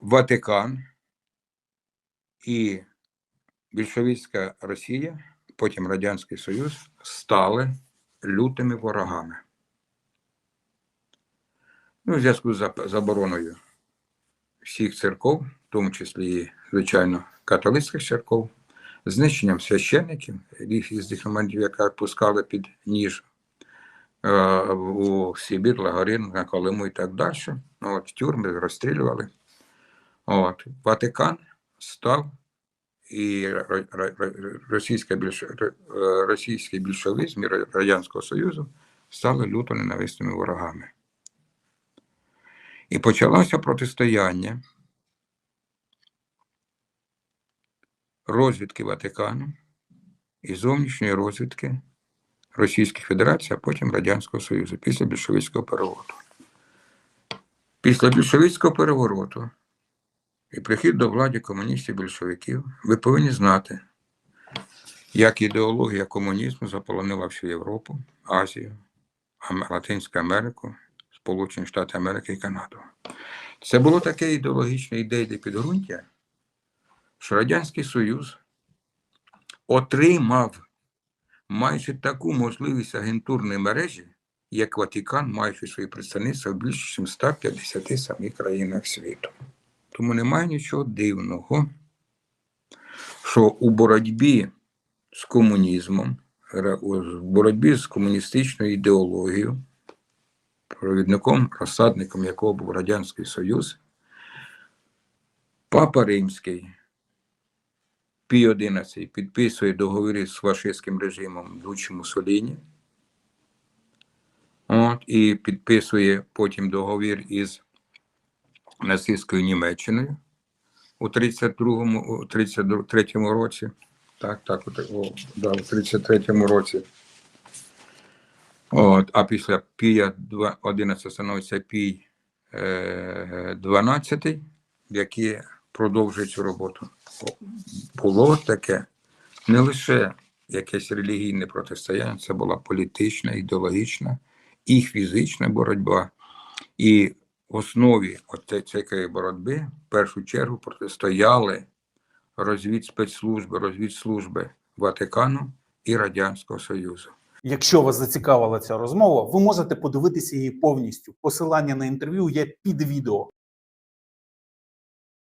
Ватикан і більшовицька Росія, потім Радянський Союз, стали лютими ворогами. Ну, в зв'язку з забороною всіх церков, в тому числі і, звичайно, католицьких церков, знищенням священників, їх із тих моментів, яка пускали під ніж е, у Сибір, Лагорин, на Колиму і так далі. Ну, От, тюрми розстрілювали. От, Ватикан став і ро- ро- ро- російська більш, е, російський більшовизм і Радянського Союзу стали люто ненависними ворогами. І почалося протистояння розвідки Ватикану і зовнішньої розвідки Російської Федерації, а потім Радянського Союзу після більшовицького перевороту. Після більшовицького перевороту і прихід до влади комуністів більшовиків, ви повинні знати, як ідеологія комунізму заполонила всю Європу, Азію, Латинську Америку, Сполучені Штати Америки і Канаду. Це було таке ідеологічне ідейне підґрунтя, що Радянський Союз отримав майже таку можливість агентурної мережі, як Ватикан, маючи свої представництва в більше ніж 157 країнах світу. Тому немає нічого дивного, що у боротьбі з комунізмом, у боротьбі з комуністичною ідеологією, провідником, розсадником якого був Радянський Союз, Папа Римський Пій 11 підписує договори з фашистським режимом Дучі Муссоліні. От, і підписує потім договір із нацистською Німеччиною у 32-му, у 33-му році. Так, так, о, да, у 33-му році. От, а після Пія 11 становиться Пій е, 12, який продовжує цю роботу. Було таке не лише якесь релігійне протистояння, це була політична, ідеологічна і фізична боротьба. І в основі цієї боротьби в першу чергу протистояли розвід спецслужби, розвідслужби Ватикану і Радянського Союзу. Якщо вас зацікавила ця розмова, ви можете подивитися її повністю. Посилання на інтерв'ю є під відео.